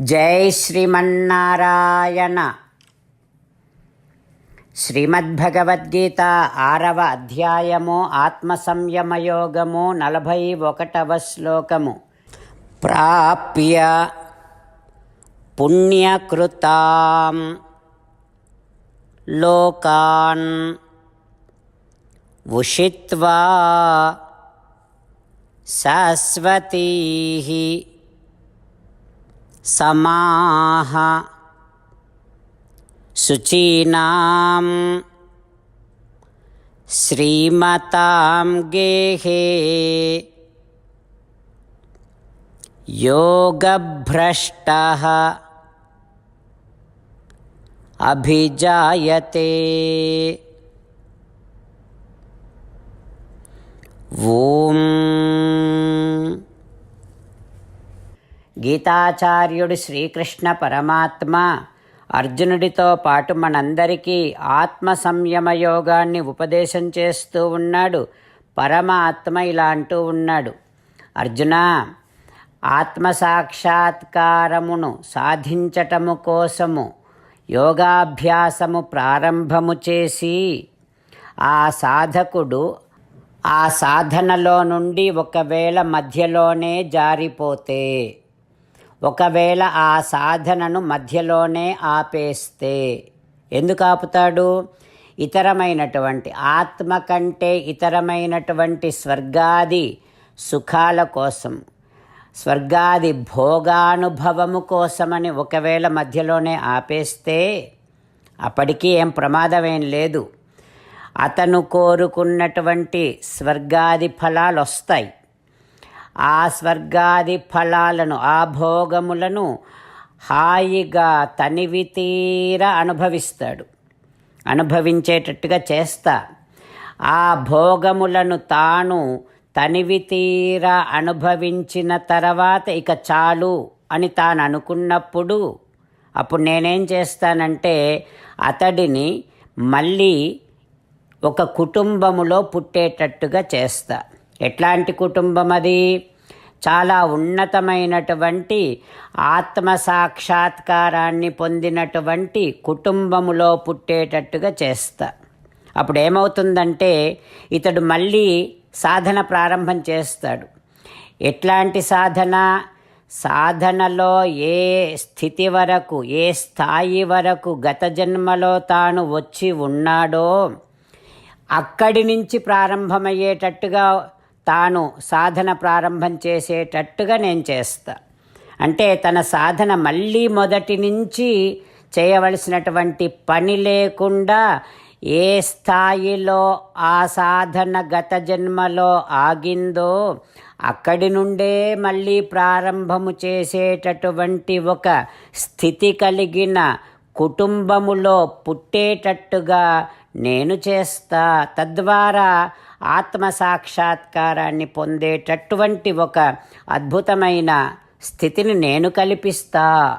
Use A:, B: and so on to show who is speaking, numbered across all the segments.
A: జై శ్రీమన్నారాయణ. శ్రీమద్భగవద్గీత ఆరవ అధ్యాయము ఆత్మ సంయమయోగము నలభై ఒకటవ శ్లోకము. ప్రాప్య పుణ్యకృతాం లోకాన్ ఉషిత్వా శాశ్వతీ. समाः शुचीनां श्रीमतां गेहे। योगभ्रष्टः। अभिजायते। ॐ గీతాచార్యుడు శ్రీకృష్ణ పరమాత్మ అర్జునుడితో పాటు మనందరికీ ఆత్మ సంయమ యోగాన్ని ఉపదేశం చేస్తూ ఉన్నాడు. పరమాత్మ ఇలా అంటూ ఉన్నాడు. అర్జున ఆత్మ సాక్షాత్కారమును సాధించటము కోసము యోగాభ్యాసము ప్రారంభము చేసి ఆ సాధకుడు ఆ సాధనలో నుండి ఒకవేళ మధ్యలోనే జారిపోతే ఒకవేళ ఆ సాధనను మధ్యలోనే ఆపేస్తే ఎందుకు ఆపుతాడు? ఇతరమైనటువంటి ఆత్మ కంటే ఇతరమైనటువంటి స్వర్గాది సుఖాల కోసం స్వర్గాది భోగానుభవము కోసమని ఒకవేళ మధ్యలోనే ఆపేస్తే అప్పటికీ ఏం ప్రమాదమేం లేదు. అతను కోరుకున్నటువంటి స్వర్గాది ఫలాలు వస్తాయి ఆ స్వర్గాది ఫలాలను ఆ భోగములను హాయిగా తనివి తీర అనుభవిస్తాడు. అనుభవించేటట్టుగా చేస్తా. ఆ భోగములను తాను తనివి తీర అనుభవించిన తర్వాత ఇక చాలు అని తాను అనుకున్నప్పుడు అప్పుడు నేనేం చేస్తానంటే అతడిని మళ్ళీ ఒక కుటుంబములో పుట్టేటట్టుగా చేస్తా. ఎట్లాంటి కుటుంబం అది చాలా ఉన్నతమైనటువంటి ఆత్మ సాక్షాత్కారాన్ని పొందినటువంటి కుటుంబములో పుట్టేటట్టుగా చేస్తా. అప్పుడు ఏమవుతుందంటే ఇతడు మళ్ళీ సాధన ప్రారంభం చేస్తాడు. ఎట్లాంటి సాధన? సాధనలో ఏ స్థితి వరకు ఏ స్థాయి వరకు గత జన్మలో తాను వచ్చి ఉన్నాడో అక్కడి నుంచి ప్రారంభమయ్యేటట్టుగా తాను సాధన ప్రారంభం చేసేటట్టుగా నేను చేస్తా. అంటే తన సాధన మళ్ళీ మొదటి నుంచి చేయవలసినటువంటి పని లేకుండా ఏ స్థాయిలో ఆ సాధన గత జన్మలో ఆగిందో అక్కడి నుండే మళ్ళీ ప్రారంభము చేసేటటువంటి ఒక స్థితి కలిగిన కుటుంబములో పుట్టేటట్టుగా నేను చేస్తా. తద్వారా ఆత్మ సాక్షాత్కారాన్ని పొందేటటువంటి ఒక అద్భుతమైన స్థితిని నేను కల్పిస్తా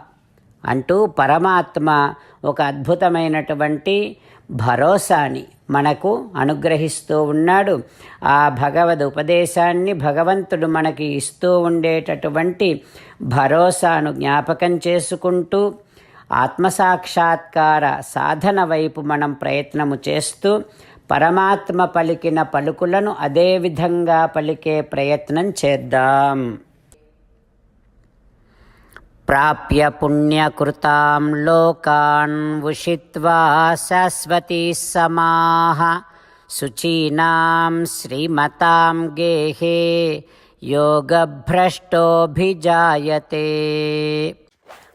A: అంటూ పరమాత్మ ఒక అద్భుతమైనటువంటి భరోసాని మనకు అనుగ్రహిస్తూ ఉన్నాడు. ఆ భగవద్ ఉపదేశాన్ని భగవంతుడు మనకి ఇస్తూ ఉండేటటువంటి భరోసాను జ్ఞాపకం చేసుకుంటూ ఆత్మసాక్షాత్కార సాధన వైపు మనం ప్రయత్నము చేస్తూ పరమాత్మ పలికిన పలుకులను అదే విధంగా పలికే ప్రయత్నం చేద్దాం. ప్రాప్య పుణ్యకృతాం లోకాన్ ఉషిత్వా శాశ్వతీ సమాహ శుచీనాం శ్రీమతాం గేహే యోగభ్రష్టోభిజాయతే.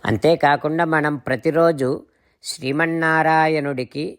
A: అంతేకాకుండా మనం ప్రతిరోజు శ్రీమన్నారాయణుడికి